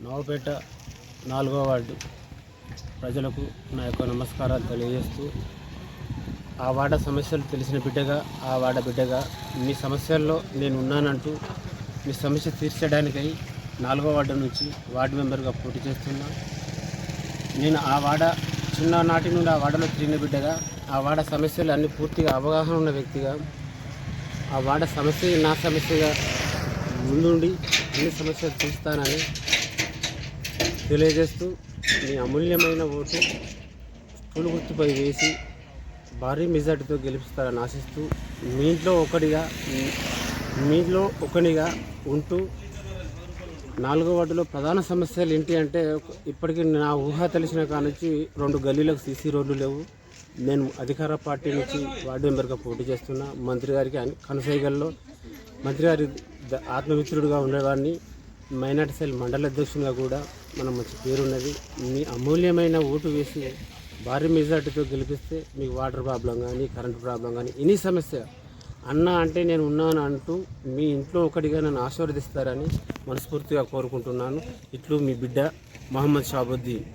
నవపేట నాలుగో వార్డు ప్రజలకు నా యొక్క నమస్కారాలు తెలియజేస్తూ ఆ వాడ సమస్యలు తెలిసిన బిడ్డగా ఆ వాడ బిడ్డగా మీ సమస్యల్లో నేను ఉన్నానంటూ మీ సమస్య తీర్చడానికై నాలుగో వార్డు నుంచి వార్డు మెంబర్గా పోటీ చేస్తున్నా. నేను ఆ వాడ చిన్ననాటి నుండి ఆ వాడలో తిరిగిన బిడ్డగా ఆ వాడ సమస్యలు అన్ని పూర్తిగా అవగాహన ఉన్న వ్యక్తిగా ఆ వాడ సమస్య నా సమస్యగా ముందుండి అన్ని సమస్యలు తీస్తానని తెలియజేస్తూ మీ అమూల్యమైన ఓటు స్కూల్ గుర్తుపై వేసి భారీ మెజార్టీతో గెలిపిస్తారని ఆశిస్తూ మీ ఇంట్లో ఒకటిగా మీలో ఒకనిగా ఉంటూ నాలుగో వార్డులో ప్రధాన సమస్యలు ఏంటి అంటే ఇప్పటికీ నా ఊహ తెలిసిన కానుంచి రెండు గల్లీలకు సీసీ రోడ్లు లేవు. నేను అధికార పార్టీ నుంచి వార్డు మెంబర్గా పోటీ చేస్తున్నా. మంత్రి గారికి కనసైగల్లో మంత్రి గారి ఆత్మమిత్రుడిగా ఉండేవాడిని. మైనార్టీ సెల్ మండల అధ్యక్షునిగా కూడా మనం మంచి పేరున్నది. మీ అమూల్యమైన ఓటు వేసి భారీ మెజార్టీతో గెలిపిస్తే మీకు వాటర్ ప్రాబ్లం కానీ కరెంట్ ప్రాబ్లం కానీ ఎనీ సమస్య. అన్న అంటే నేను ఉన్నాను అంటూ మీ ఇంట్లో ఒకటిగా నన్ను ఆశీర్వదిస్తారని మనస్ఫూర్తిగా కోరుకుంటున్నాను. ఇట్లు మీ బిడ్డ మహమ్మద్ షాబుద్దీన్.